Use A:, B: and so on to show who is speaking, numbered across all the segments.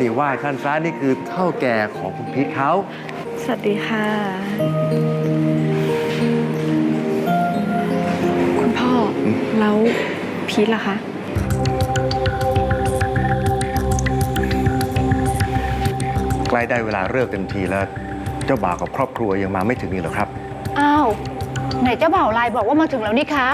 A: ติไหว้ท่านซะนี่คือเท่าแก่ของคุณพีทเขา
B: สวัสดีค่ะ คุณพ่อแล้วพีทล่ะคะ
A: ใกล้ได้เวลาเลิกเต็มทีแล้ว เจ้าบ่าวกับครอบครัวยังมาไม่ถึงนี่เหรอครับ
C: อ้าว ไหนเจ้าบ่าวไลน์บอกว่ามาถึงแล้วนี่คะ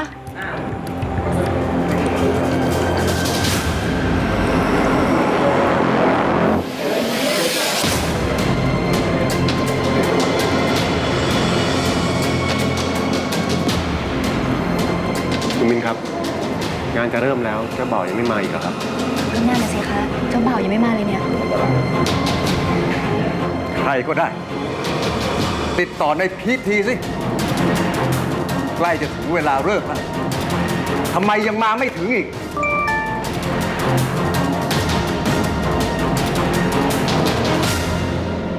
D: คุณมินครับ งานจะเริ่มแล้วเจ้าบ่าวยังไม่มาอีกเหรอครับ
E: นั่นน่ะสิคะเจ้าบ่าวยังไม่มาเลยเนี่ย
A: ใครก็ได้ ติดต่อในพีททีสิ ใกล้จะถึงเวลาเลิกแล้วทำไมยังมาไม่ถึงอีก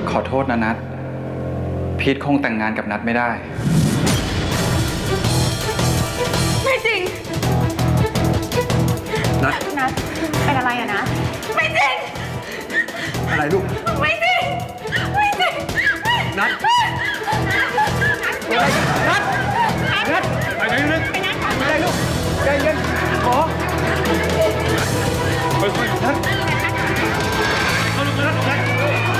F: ขอโทษนะนัทพีทคงแต่งงานกับนัทไม่ได้
A: นัท
C: นั
A: ทนัทไปไหนลึกไปไหนไปไหนลูกใจเย็นหมอค่อยๆนัทเอาลูกนัทนัท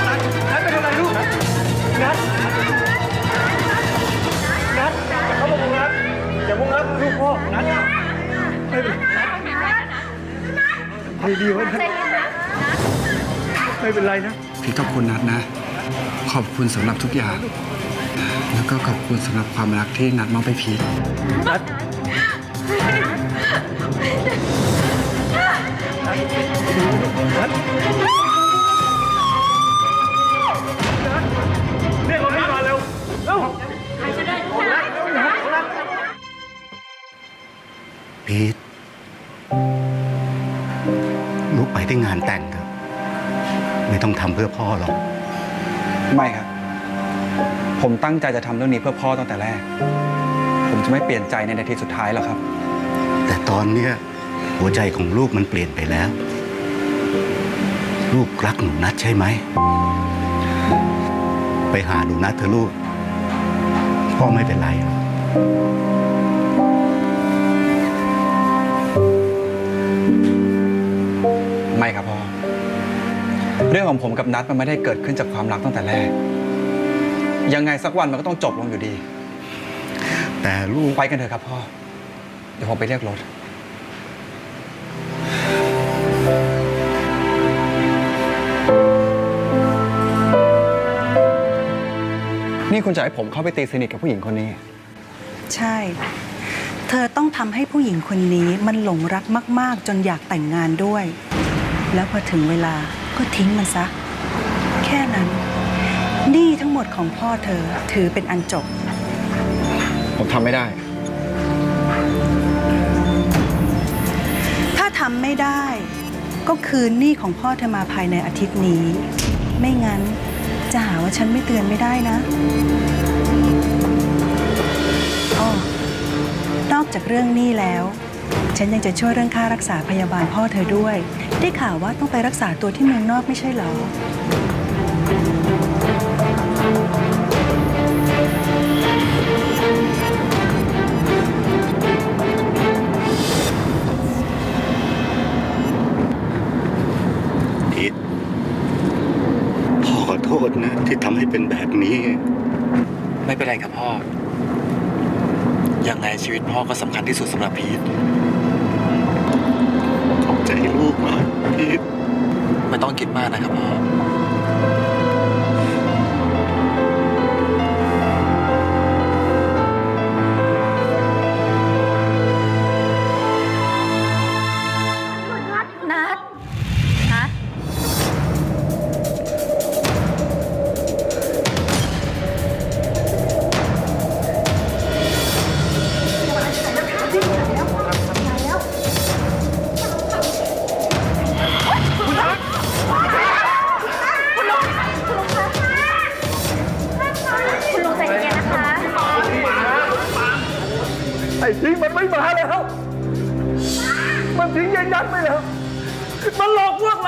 A: นัทนัทเป็นอะไรลูกนัทนัทเขาบอกนัทอย่ามุ่งนัทลูกพ่อนัทไม่เป็นไรไม่ดีวะนัทไม่เป็นไรนะ
F: พี่ขอบคุณนัทนะ ขอบคุณสำหรับทุกอย่าง แล้วก็ขอบคุณสำหรับความรักที่นัทมอบให้พีท
A: นัทนัทเรียกรถให้มาเร็วเร็ว
G: พีทลูกไปที่งานแต่งเถอะไม่ต้องทำเพื่อพ่อหรอก
F: ไม่ครับ ผมตั้งใจจะทำเรื่องนี้เพื่อพ่อตั้งแต่แรก ผมจะไม่เปลี่ยนใจในนาทีสุดท้ายหรอกครับ
G: แต่ตอนเนี้ยหัวใจของลูกมันเปลี่ยนไปแล้ว ลูกรักหนูนัทใช่ไหม ไปหาหนูนัทเถอะลูก พ่อไม่เป็นไรหรอก
F: ไม่ครับพ่อ เรื่องของผมกับนัทมันไม่ได้เกิดขึ้นจากความรักตั้งแต่แรก ยังไงสักวันมันก็ต้องจบลงอยู่ดี
G: แต่ลูก
F: ไปกันเถอะครับพ่อ เดี๋ยวผมไปเรียกรถ นี่คุณจะให้ผมเข้าไปตีสนิทกับผู้หญิงคนนี้
H: ใช่ เธอต้องทำให้ผู้หญิงคนนี้มันหลงรักมาก ๆ จนอยากแต่งงานด้วย แล้วพอถึงเวลาก็ทิ้งมันซะ แค่นั้นหนี้ทั้งหมดของพ่อเธอถือเป็นอันจบ
F: ผมทำไม่ได้
H: ถ้าทำไม่ได้ ก็คืนหนี้ของพ่อเธอมาภายในอาทิตย์นี้ ไม่งั้นจะหาว่าฉันไม่เตือนไม่ได้นะอ้อนอกจากเรื่องหนี้แล้ว ฉันยังจะช่วยเรื่องค่ารักษาพยาบาลพ่อเธอด้วย ได้ข่าวว่าต้องไปรักษาตัวที่เมืองนอกไม่ใช่เหรอ
G: พีทพ่อขอโทษนะ ที่ทำให้เป็นแบบนี้
I: ไม่เป็นไรครับพ่อ ยังไงชีวิตพ่อก็สำคัญที่สุดสำหรับพีท
G: ขอบใจลูกมากพีท
I: ไม่ต้องคิดมากนะครับพ่อ
A: ไอ้ทิ้งมันไม่มาแล้ว มันทิ้งยันยันไปแล้ว มันหลอกพวกเรา